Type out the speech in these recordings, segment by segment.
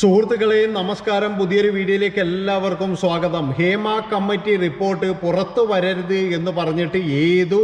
സുഹൃത്തുക്കളെ നമസ്കാരം. പുതിയൊരു വീഡിയോയിലേക്ക് എല്ലാവർക്കും സ്വാഗതം. ഹേമ കമ്മിറ്റി റിപ്പോർട്ട് പുറത്തു വരരുത് എന്ന് പറഞ്ഞിട്ട് ഏതോ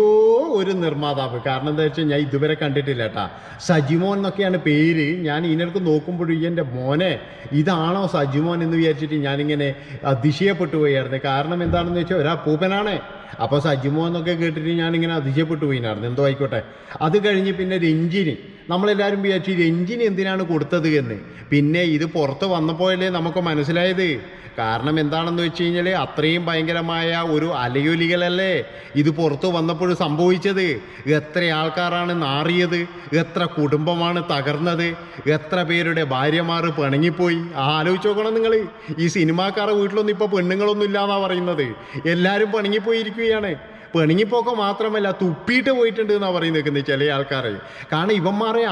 ഒരു നിർമ്മാതാവ്. കാരണം എന്താ വെച്ചാൽ ഞാൻ ഇതുവരെ കണ്ടിട്ടില്ല കേട്ടാ. സജിമോൻ എന്നൊക്കെയാണ് പേര്. ഞാൻ ഇതിനടുത്ത് നോക്കുമ്പോഴും എന്റെ മോനെ ഇതാണോ സജിമോൻ എന്ന് വിചാരിച്ചിട്ട് ഞാനിങ്ങനെ അതിശയപ്പെട്ടു പോയായിരുന്നു. കാരണം എന്താണെന്ന് വെച്ചാൽ ഒരാ അപ്പൂപ്പനാണ് അപ്പോൾ സജിമോ എന്നൊക്കെ കേട്ടിട്ട് ഞാനിങ്ങനെ അതിശയപ്പെട്ടു പോയിനായിരുന്നു. എന്തോ ആയിക്കോട്ടെ. അത് കഴിഞ്ഞ് പിന്നെ രഞ്ജിന് നമ്മളെല്ലാവരും വിചാരിച്ചു രഞ്ജിന് എന്തിനാണ് കൊടുത്തത് എന്ന്. പിന്നെ ഇത് പുറത്ത് വന്നപ്പോഴല്ലേ നമുക്ക് മനസ്സിലായത്. കാരണം എന്താണെന്ന് വെച്ച് കഴിഞ്ഞാൽ അത്രയും ഭയങ്കരമായ ഒരു അലയൊലികളല്ലേ ഇത് പുറത്ത് വന്നപ്പോൾ സംഭവിച്ചത്. എത്ര ആൾക്കാരാണ് നാറിയത് എത്ര കുടുംബമാണ് തകർന്നത് എത്ര പേരുടെ ഭാര്യമാർ പിണങ്ങിപ്പോയി. ആലോചിച്ച് നോക്കണം നിങ്ങൾ ഈ സിനിമാക്കാരുടെ വീട്ടിലൊന്നും ഇപ്പോൾ പെണ്ണുങ്ങളൊന്നും ഇല്ലാന്നാണ് പറയുന്നത്. എല്ലാവരും പിണങ്ങിപ്പോയിരിക്കുകയാണ് പിണങ്ങിപ്പോക്ക മാത്രമല്ല തുപ്പിയിട്ട് പോയിട്ടുണ്ട് എന്നാണ് പറയുന്നത് നിൽക്കുന്നത് ചില ആൾക്കാർ കാരണം ഇവന്മാരെ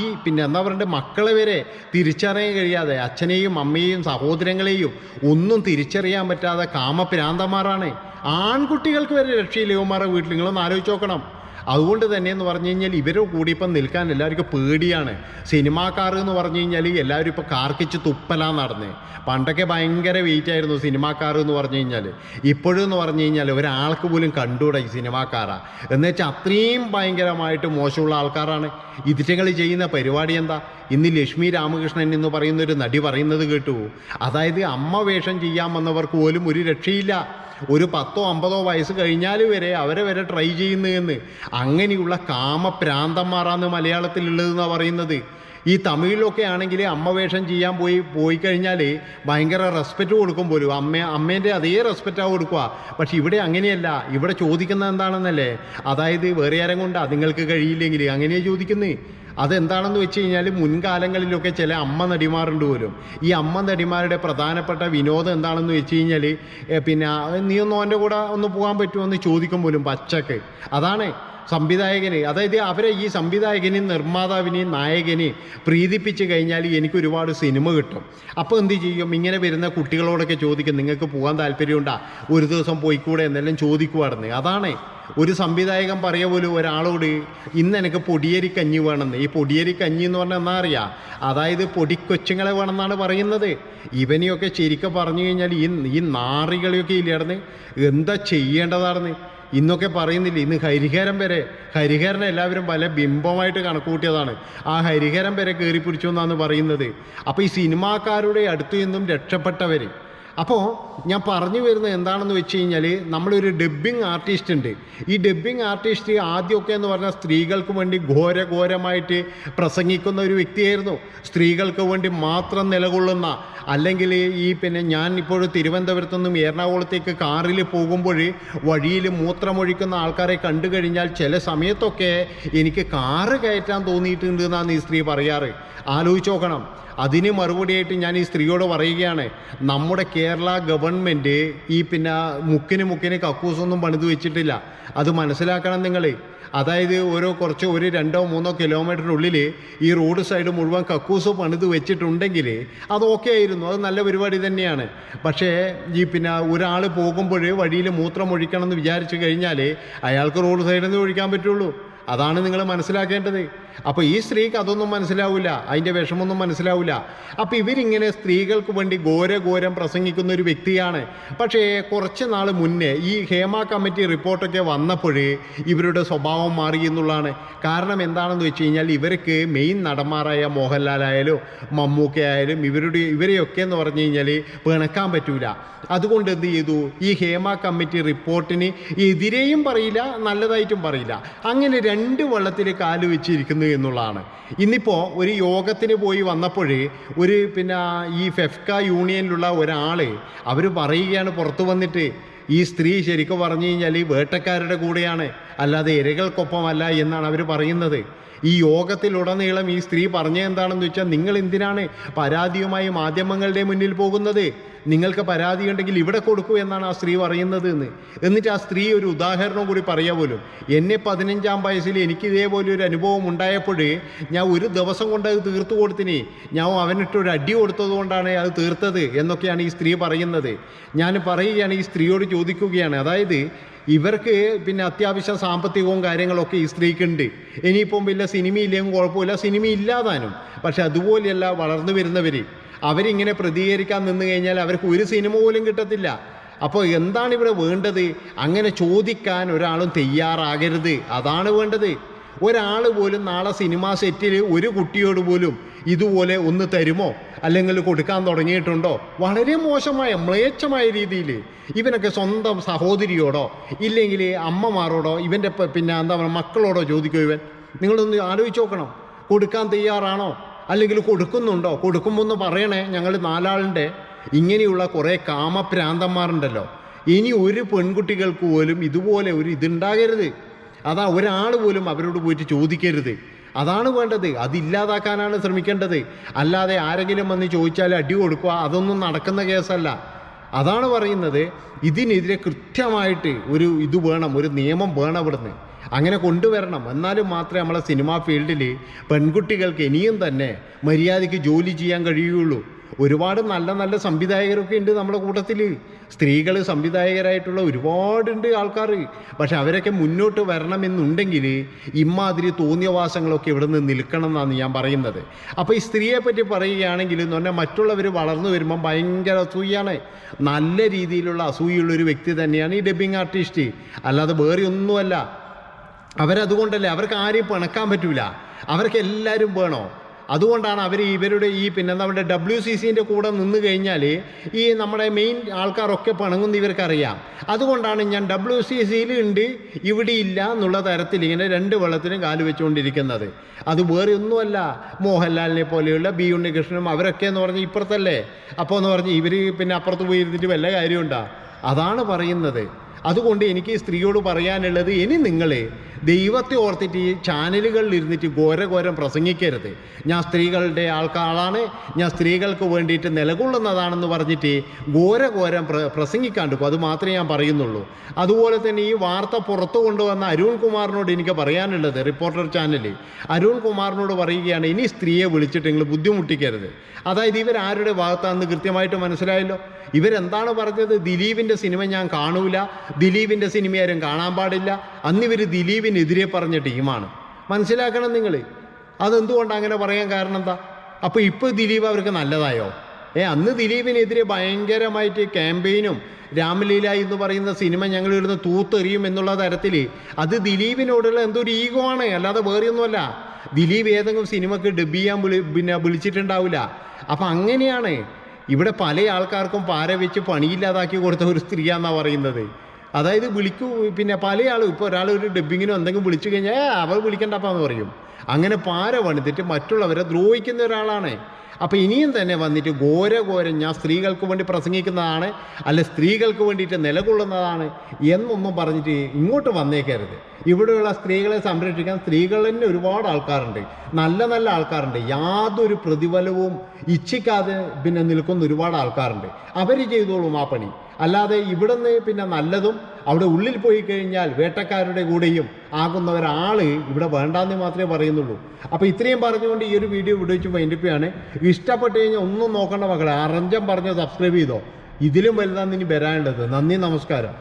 ഈ പിന്നെ എന്താ പറയണ്ടേ മക്കളെ വരെ തിരിച്ചറിയാൻ കഴിയാതെ അച്ഛനെയും അമ്മയെയും സഹോദരങ്ങളെയും ഒന്നും തിരിച്ചറിയാൻ പറ്റാതെ കാമപ്രാന്തന്മാരാണ് ആൺകുട്ടികൾക്ക് വരെ രക്ഷയില്ല ഇവന്മാരുടെ വീട്ടിൽ. നിങ്ങളൊന്ന് ആലോചിച്ച് നോക്കണം. അതുകൊണ്ട് തന്നെ എന്ന് പറഞ്ഞു കഴിഞ്ഞാൽ ഇവരെ കൂടി ഇപ്പം നിൽക്കാൻ എല്ലാവർക്കും പേടിയാണ്. സിനിമാക്കാർ എന്ന് പറഞ്ഞു കഴിഞ്ഞാൽ എല്ലാവരും ഇപ്പോൾ കാർക്കിച്ച് തുപ്പലാ നടന്ന്. പണ്ടൊക്കെ ഭയങ്കര വെയിറ്റ് ആയിരുന്നു സിനിമാക്കാർ എന്ന് പറഞ്ഞു കഴിഞ്ഞാൽ. ഇപ്പോഴും എന്ന് പറഞ്ഞു കഴിഞ്ഞാൽ ഒരാൾക്ക് പോലും കണ്ടുകൂടാ ഈ സിനിമാക്കാരാ എന്ന് വെച്ചാൽ അത്രയും ഭയങ്കരമായിട്ട് മോശമുള്ള ആൾക്കാരാണ്. ഇതിറ്റങ്ങൾ ചെയ്യുന്ന പരിപാടി എന്താ? ഇന്ന് ലക്ഷ്മി രാമകൃഷ്ണൻ എന്ന് പറയുന്ന ഒരു നടി പറയുന്നത് കേട്ടു. അതായത് അമ്മ വേഷം ചെയ്യാൻ വന്നവർക്ക് പോലും ഒരു രക്ഷയില്ല. ഒരു പത്തോ അമ്പതോ വയസ്സ് കഴിഞ്ഞാൽ വരെ അവരെ വരെ ട്രൈ ചെയ്യുന്നു എന്ന്. അങ്ങനെയുള്ള കാമപ്രാന്തന്മാരാണ് മലയാളത്തിലുള്ളതെന്നാണ് പറയുന്നത്. ഈ തമിഴിലൊക്കെ ആണെങ്കിൽ അമ്മ വേഷം ചെയ്യാൻ പോയി പോയി കഴിഞ്ഞാൽ ഭയങ്കര റെസ്പെക്റ്റ് കൊടുക്കും പോലും. അമ്മ അമ്മേന്റെ അതേ റെസ്പെക്റ്റാണ് കൊടുക്കുക പക്ഷെ ഇവിടെ അങ്ങനെയല്ല. ഇവിടെ ചോദിക്കുന്നത് എന്താണെന്നല്ലേ? അതായത് വേറെ ആരും കൊണ്ടാണ് നിങ്ങൾക്ക് കഴിയില്ലെങ്കിൽ അങ്ങനെയാണ് ചോദിക്കുന്നത് അതെന്താണെന്ന് വെച്ച് കഴിഞ്ഞാൽ മുൻകാലങ്ങളിലൊക്കെ ചില അമ്മ നടിമാരുണ്ട് പോലും. ഈ അമ്മ നടിമാരുടെ പ്രധാനപ്പെട്ട വിനോദം എന്താണെന്ന് വെച്ച് കഴിഞ്ഞാൽ പിന്നെ നീ ഒന്ന് അവന്റെ കൂടെ ഒന്ന് പോകാൻ പറ്റുമോ എന്ന് ചോദിക്കും പോലും പച്ചക്ക്. അതാണ് സംവിധായകന് അതായത് അവരെ ഈ സംവിധായകനെയും നിർമ്മാതാവിനെയും നായകനെയും പ്രീതിപ്പിച്ച് കഴിഞ്ഞാൽ എനിക്ക് ഒരുപാട് സിനിമ കിട്ടും. അപ്പോൾ എന്ത് ചെയ്യും? ഇങ്ങനെ വരുന്ന കുട്ടികളോടൊക്കെ ചോദിക്കും നിങ്ങൾക്ക് പോകാൻ താല്പര്യമുണ്ടാ? ഒരു ദിവസം പോയിക്കൂടെ? എന്നെല്ലാം ചോദിക്കുവായിരുന്നു അതാണ്. ഒരു സംവിധായകൻ പറയ പോലും ഒരാളോട് ഇന്ന് എനിക്ക് പൊടിയരി കഞ്ഞി വേണമെന്ന്. ഈ പൊടിയരി കഞ്ഞി എന്ന് പറഞ്ഞാൽ എന്നാ അറിയാം? അതായത് പൊടിക്കൊച്ചുങ്ങളെ വേണമെന്നാണ് പറയുന്നത്. ഇവനെയൊക്കെ ശരിക്കും പറഞ്ഞു കഴിഞ്ഞാൽ ഈ ഈ നാറികളെയൊക്കെ ഇല്ലായിരുന്നു എന്താ ചെയ്യേണ്ടതാണെന്ന്? ഇന്നൊക്കെ പറയുന്നില്ല ഇന്ന് ഹരിഹരം വരെ ഹരിഹരനെ എല്ലാവരും പല ബിംബമായിട്ട് കണക്കുകൂട്ടിയതാണ് ആ ഹരിഹരം വരെ കയറി പിടിച്ചു എന്നാണ് പറയുന്നത്. അപ്പോൾ ഈ സിനിമാക്കാരുടെ അടുത്തു നിന്നും രക്ഷപ്പെട്ടവർ അപ്പോൾ ഞാൻ പറഞ്ഞു വരുന്നത് എന്താണെന്ന് വെച്ച് കഴിഞ്ഞാൽ നമ്മളൊരു ഡബ്ബിംഗ് ആർട്ടിസ്റ്റ് ഉണ്ട്. ഈ ഡബ്ബിംഗ് ആർട്ടിസ്റ്റ് ആദ്യമൊക്കെ എന്ന് പറഞ്ഞാൽ സ്ത്രീകൾക്ക് വേണ്ടി ഘോരഘോരമായിട്ട് പ്രസംഗിക്കുന്ന ഒരു വ്യക്തിയായിരുന്നു. സ്ത്രീകൾക്ക് വേണ്ടി മാത്രം നിലകൊള്ളുന്ന അല്ലെങ്കിൽ ഈ പിന്നെ ഞാൻ ഇപ്പോൾ തിരുവനന്തപുരത്തു നിന്നും എറണാകുളത്തേക്ക് കാറിൽ പോകുമ്പോൾ വഴിയിൽ മൂത്രമൊഴിക്കുന്ന ആൾക്കാരെ കണ്ടു കഴിഞ്ഞാൽ ചില സമയത്തൊക്കെ എനിക്ക് കാറ് കയറ്റാൻ തോന്നിയിട്ടുണ്ട് എന്നാണ് ഈ സ്ത്രീ പറയാറ്. ആലോചിച്ച് നോക്കണം. അതിന് മറുപടിയായിട്ട് ഞാൻ ഈ സ്ത്രീയോട് പറയുകയാണ്. നമ്മുടെ കേരള ഗവൺമെന്റ് ഈ പിന്നെ മുക്കിന് മുക്കിന് കക്കൂസൊന്നും പണിത് വെച്ചിട്ടില്ല. അത് മനസ്സിലാക്കണം നിങ്ങൾ അതായത് ഓരോ കുറച്ച് ഒരു രണ്ടോ മൂന്നോ കിലോമീറ്ററിനുള്ളിൽ ഈ റോഡ് സൈഡ് മുഴുവൻ കക്കൂസ് പണിത് വെച്ചിട്ടുണ്ടെങ്കിൽ അത് ഓക്കെ ആയിരുന്നു. അത് നല്ല പരിപാടി തന്നെയാണ്. പക്ഷേ ഈ പിന്നെ ഒരാൾ പോകുമ്പോൾ വഴിയിൽ മൂത്രം ഒഴിക്കണം എന്ന് വിചാരിച്ചു കഴിഞ്ഞാൽ അയാൾക്ക് റോഡ് സൈഡിൽ നിന്ന് ഒഴിക്കാൻ പറ്റുള്ളൂ. അതാണ് നിങ്ങൾ മനസ്സിലാക്കേണ്ടത്. അപ്പോൾ ഈ സ്ത്രീക്ക് അതൊന്നും മനസ്സിലാവില്ല അതിന്റെ വിഷമമൊന്നും മനസ്സിലാവില്ല അപ്പോൾ ഇവരിങ്ങനെ സ്ത്രീകൾക്ക് വേണ്ടി ഘോരഘോരം പ്രസംഗിക്കുന്ന ഒരു വ്യക്തിയാണ്. പക്ഷേ കുറച്ച് നാൾ മുന്നേ ഈ ഹേമ കമ്മിറ്റി റിപ്പോർട്ടൊക്കെ വന്നപ്പോഴേ ഇവരുടെ സ്വഭാവം മാറി എന്നുള്ളതാണ്. കാരണം എന്താണെന്ന് വെച്ച് കഴിഞ്ഞാൽ ഇവർക്ക് മെയിൻ നടന്മാരായ മോഹൻലാലായാലും മമ്മൂക്ക ആയാലും ഇവരുടെ ഇവരെയൊക്കെ എന്ന് പറഞ്ഞു കഴിഞ്ഞാൽ പിണക്കാൻ പറ്റൂല. അതുകൊണ്ട് എന്ത് ചെയ്തു? ഈ ഹേമ കമ്മിറ്റി റിപ്പോർട്ടിന് എതിരെയും പറയില്ല നല്ലതായിട്ടും പറയില്ല. അങ്ങനെ രണ്ട് വെള്ളത്തിൽ കാൽ വെച്ചിരിക്കുന്നു എന്നുള്ളതാണ്. ഇന്നിപ്പോൾ ഒരു യോഗത്തിന് പോയി വന്നപ്പോൾ ഒരു പിന്നെ ഈ ഫെഫ്ക യൂണിയനിലുള്ള ഒരാൾ അവർ പറയുകയാണ് പുറത്തു വന്നിട്ട് ഈ സ്ത്രീ ശരിക്കും പറഞ്ഞു കഴിഞ്ഞാൽ വേട്ടക്കാരുടെ കൂടെയാണ്. അല്ലാതെ ഇരകൾക്കൊപ്പമല്ല എന്നാണ് അവർ പറയുന്നത്. ഈ യോഗത്തിലുടനീളം ഈ സ്ത്രീ പറഞ്ഞ എന്താണെന്ന് വെച്ചാൽ നിങ്ങൾ എന്തിനാണ് പരാതിയുമായി മാധ്യമങ്ങളുടെ മുന്നിൽ പോകുന്നത്? നിങ്ങൾക്ക് പരാതി ഉണ്ടെങ്കിൽ ഇവിടെ കൊടുക്കൂ എന്നാണ് ആ സ്ത്രീ പറയുന്നത് എന്ന് എന്നിട്ട് ആ സ്ത്രീ ഒരു ഉദാഹരണം കൂടി പറയാ പോലും. എന്നെ പതിനഞ്ചാം വയസ്സിൽ എനിക്ക് ഇതേപോലെ ഒരു അനുഭവം ഉണ്ടായപ്പോൾ ഞാൻ ഒരു ദിവസം കൊണ്ട് അത് തീർത്തു കൊടുത്തിനി. ഞാൻ അവനിട്ടൊരു അടി കൊടുത്തത് കൊണ്ടാണ് അത് തീർത്തത് എന്നൊക്കെയാണ് ഈ സ്ത്രീ പറയുന്നത്. ഞാൻ പറയുകയാണ് ഈ സ്ത്രീയോട് ചോദിക്കുകയാണ്. അതായത് ഇവർക്ക് പിന്നെ അത്യാവശ്യം സാമ്പത്തികവും കാര്യങ്ങളൊക്കെ ഈ സ്ത്രീക്കുണ്ട്. ഇനിയിപ്പം വലിയ സിനിമയില്ലെങ്കിലും കുഴപ്പമില്ല. സിനിമ ഇല്ലാതാനും. പക്ഷെ അതുപോലെയല്ല വളർന്നു വരുന്നവർ അവരിങ്ങനെ പ്രതികരിക്കാൻ നിന്ന് കഴിഞ്ഞാൽ അവർക്ക് ഒരു സിനിമ പോലും കിട്ടത്തില്ല. അപ്പോൾ എന്താണ് ഇവിടെ വേണ്ടത്? അങ്ങനെ ചോദിക്കാൻ ഒരാളും തയ്യാറാകരുത്. അതാണ് വേണ്ടത്. ഒരാൾ പോലും നാളെ സിനിമാ സെറ്റിൽ ഒരു കുട്ടിയോട് പോലും ഇതുപോലെ ഒന്ന് തരുമോ? അല്ലെങ്കിൽ കൊടുക്കാൻ തുടങ്ങിയിട്ടുണ്ടോ? വളരെ മോശമായ മ്ലേച്ഛമായ രീതിയിൽ ഇവനൊക്കെ സ്വന്തം സഹോദരിയോടോ ഇല്ലെങ്കിൽ അമ്മമാരോടോ ഇവന്റെ പിന്നെ എന്താ പറയുക മക്കളോടോ ചോദിക്കോ ഇവൻ? നിങ്ങളൊന്ന് ആലോചിച്ച് നോക്കണം. കൊടുക്കാൻ തയ്യാറാണോ? അല്ലെങ്കിൽ കൊടുക്കുന്നുണ്ടോ? കൊടുക്കുമ്പോൾ ഒന്ന് പറയണേ ഞങ്ങൾ നാലാളിന്റെ ഇങ്ങനെയുള്ള കുറേ കാമപ്രാന്തന്മാരുണ്ടല്ലോ ഇനി ഒരു പെൺകുട്ടികൾക്ക് പോലും ഇതുപോലെ ഒരു ഇതുണ്ടാകരുത്. അതാ ഒരാൾ പോലും അവരോട് പോയിട്ട് ചോദിക്കരുത്. അതാണ് വേണ്ടത്. അതില്ലാതാക്കാനാണ് ശ്രമിക്കേണ്ടത്. അല്ലാതെ ആരെങ്കിലും വന്ന് ചോദിച്ചാൽ അടി കൊടുക്കുക അതൊന്നും നടക്കുന്ന കേസല്ല. അതാണ് പറയുന്നത്. ഇതിനെതിരെ കൃത്യമായിട്ട് ഒരു ഇത് വേണം ഒരു നിയമം വേണം ഇവിടുന്ന്. അങ്ങനെ കൊണ്ടുവരണം. എന്നാലും മാത്രമേ നമ്മളെ സിനിമാ ഫീൽഡിൽ പെൺകുട്ടികൾക്ക് ഇനിയും തന്നെ മര്യാദയ്ക്ക് ജോലി ചെയ്യാൻ കഴിയുകയുള്ളൂ ഒരുപാട് നല്ല നല്ല സംവിധായകരൊക്കെ ഉണ്ട് നമ്മുടെ കൂട്ടത്തിൽ സ്ത്രീകൾ സംവിധായകരായിട്ടുള്ള ഒരുപാടുണ്ട് ആൾക്കാർ പക്ഷെ അവരൊക്കെ മുന്നോട്ട് വരണമെന്നുണ്ടെങ്കിൽ ഇമാതിരി തോന്നിയവാസങ്ങളൊക്കെ ഇവിടെ നിന്ന് നിൽക്കണം എന്നാണ് ഞാൻ പറയുന്നത്. അപ്പോൾ ഈ സ്ത്രീയെ പറ്റി പറയുകയാണെങ്കിൽ എന്ന് പറഞ്ഞാൽ മറ്റുള്ളവർ വളർന്നു വരുമ്പം ഭയങ്കര അസൂയാണ്. നല്ല രീതിയിലുള്ള അസൂയുള്ള ഒരു വ്യക്തി തന്നെയാണ് ഈ ഡബ്ബിങ് ആർട്ടിസ്റ്റ്. അല്ലാതെ വേറെ ഒന്നുമല്ല. അവരതുകൊണ്ടല്ലേ അവർക്ക് ആരെയും പിണക്കാൻ പറ്റൂല. അവർക്ക് എല്ലാവരും വേണോ? അതുകൊണ്ടാണ് അവർ ഇവരുടെ ഈ പിന്നെ നമ്മുടെ ഡബ്ല്യു സി സിന്റെ കൂടെ നിന്ന് കഴിഞ്ഞാൽ ഈ നമ്മുടെ മെയിൻ ആൾക്കാരൊക്കെ പണങ്ങുന്ന ഇവർക്കറിയാം. അതുകൊണ്ടാണ് ഞാൻ ഡബ്ല്യു സി സിയിൽ ഉണ്ട് ഇവിടെ ഇല്ല എന്നുള്ള തരത്തിൽ ഇങ്ങനെ രണ്ട് വെള്ളത്തിനും കാൽ വെച്ചുകൊണ്ടിരിക്കുന്നത് അത് വേറെ ഒന്നുമല്ല. മോഹൻലാലിനെ പോലെയുള്ള ബി ഉണ്ണികൃഷ്ണനും അവരൊക്കെ എന്ന് പറഞ്ഞ് ഇപ്പുറത്തല്ലേ? അപ്പോൾ എന്ന് പറഞ്ഞ് ഇവർ പിന്നെ അപ്പുറത്ത് പോയി ഇരുന്നിട്ട് വല്ല കാര്യമുണ്ടോ? അതാണ് പറയുന്നത്. അതുകൊണ്ട് എനിക്ക് സ്ത്രീയോട് പറയാനുള്ളത് ഇനി നിങ്ങൾ ദൈവത്തെ ഓർത്തിട്ട് ഈ ചാനലുകളിൽ ഇരുന്നിട്ട് ഘോരഘോരം പ്രസംഗിക്കരുത്. ഞാൻ സ്ത്രീകളുടെ ആൾക്കാളാണ്. ഞാൻ സ്ത്രീകൾക്ക് വേണ്ടിയിട്ട് നിലകൊള്ളുന്നതാണെന്ന് പറഞ്ഞിട്ട് ഘോരഘോരം പ്ര പ്രസംഗിക്കാണ്ടിപ്പോൾ അത് മാത്രമേ ഞാൻ പറയുന്നുള്ളൂ. അതുപോലെ തന്നെ ഈ വാർത്ത പുറത്തു കൊണ്ടുവന്ന അരുൺ കുമാറിനോട് എനിക്ക് പറയാനുള്ളത് റിപ്പോർട്ടർ ചാനൽ അരുൺ കുമാറിനോട് പറയുകയാണ് ഇനി സ്ത്രീയെ വിളിച്ചിട്ട് നിങ്ങൾ ബുദ്ധിമുട്ടിക്കരുത്. അതായത് ഇവരാരുടെ ഭാഗത്താണെന്ന് കൃത്യമായിട്ട് മനസ്സിലായല്ലോ. ഇവരെന്താണ് പറഞ്ഞത്? ദിലീപിന്റെ സിനിമ ഞാൻ കാണൂല. ദിലീപിന്റെ സിനിമ ആരും കാണാൻ പാടില്ല. അന്നിവർ ദിലീപിനെതിരെ പറഞ്ഞ ടീമാണ്. മനസ്സിലാക്കണം നിങ്ങൾ അതെന്തുകൊണ്ട് അങ്ങനെ പറയാൻ കാരണം എന്താ? അപ്പോൾ ഇപ്പോൾ ദിലീപ് അവർക്ക് നല്ലതായോ? ഏ അന്ന് ദിലീപിനെതിരെ ഭയങ്കരമായിട്ട് ക്യാമ്പയിനും രാമലീല എന്ന് പറയുന്ന സിനിമ ഞങ്ങൾ ഇവിടുന്ന് തൂത്തെറിയും എന്നുള്ള തരത്തിൽ അത് ദിലീപിനോടുള്ള എന്തോ ഒരു ഈഗോ ആണ്. അല്ലാതെ വേറെയൊന്നുമല്ല. ദിലീപ് ഏതെങ്കിലും സിനിമക്ക് ഡബ് ചെയ്യാൻ വിളി പിന്നെ വിളിച്ചിട്ടുണ്ടാവില്ല. അപ്പം അങ്ങനെയാണ്. ഇവിടെ പല ആൾക്കാർക്കും പാര വെച്ച് പണിയില്ലാതാക്കി കൊടുത്ത ഒരു സ്ത്രീയാന്നാണ് പറയുന്നത്. അതായത് വിളിക്കൂ പിന്നെ പല ആളും ഇപ്പോൾ ഒരാൾ ഒരു ഡബ്ബിങ്ങിനോ എന്തെങ്കിലും വിളിച്ചു കഴിഞ്ഞാൽ "ഏ, അവർ വിളിക്കണ്ടപ്പാന്ന് പറയും. അങ്ങനെ പാര പണിതിട്ട് മറ്റുള്ളവരെ ദ്രോഹിക്കുന്ന ഒരാളാണ്. അപ്പോൾ ഇനിയും തന്നെ വന്നിട്ട് ഘോര ഘോരം ഞാൻ സ്ത്രീകൾക്ക് വേണ്ടി പ്രസംഗിക്കുന്നതാണ് അല്ലെ സ്ത്രീകൾക്ക് വേണ്ടിയിട്ട് നിലകൊള്ളുന്നതാണ് എന്നൊന്നും പറഞ്ഞിട്ട് ഇങ്ങോട്ട് വന്നേക്കരുത്. ഇവിടെയുള്ള സ്ത്രീകളെ സംരക്ഷിക്കാൻ സ്ത്രീകൾ തന്നെ ഒരുപാട് ആൾക്കാരുണ്ട്. നല്ല നല്ല ആൾക്കാരുണ്ട്. യാതൊരു പ്രതിഫലവും ഇച്ഛിക്കാതെ പിന്നെ നിൽക്കുന്ന ഒരുപാട് ആൾക്കാരുണ്ട്. അവർ ചെയ്തോളും ആ പണി. അല്ലാതെ ഇവിടുന്ന് പിന്നെ നല്ലതും അവിടെ ഉള്ളിൽ പോയി കഴിഞ്ഞാൽ വേട്ടക്കാരുടെ കൂടെയും ആകുന്ന ഒരാൾ ഇവിടെ വേണ്ടാന്ന് മാത്രമേ പറയുന്നുള്ളൂ. അപ്പോൾ ഇത്രയും പറഞ്ഞുകൊണ്ട് ഈ ഒരു വീഡിയോ ഇവിടെ വെച്ച് മൈൻഡിപ്പിയാണ് ഇഷ്ടപ്പെട്ട് കഴിഞ്ഞാൽ ഒന്നും നോക്കേണ്ട മക്കളെ. അറഞ്ചം പറഞ്ഞ് സബ്സ്ക്രൈബ് ചെയ്തോ. ഇതിലും വലുതാണ് ഇനി വരാനുള്ളത്. നന്ദി നമസ്കാരം.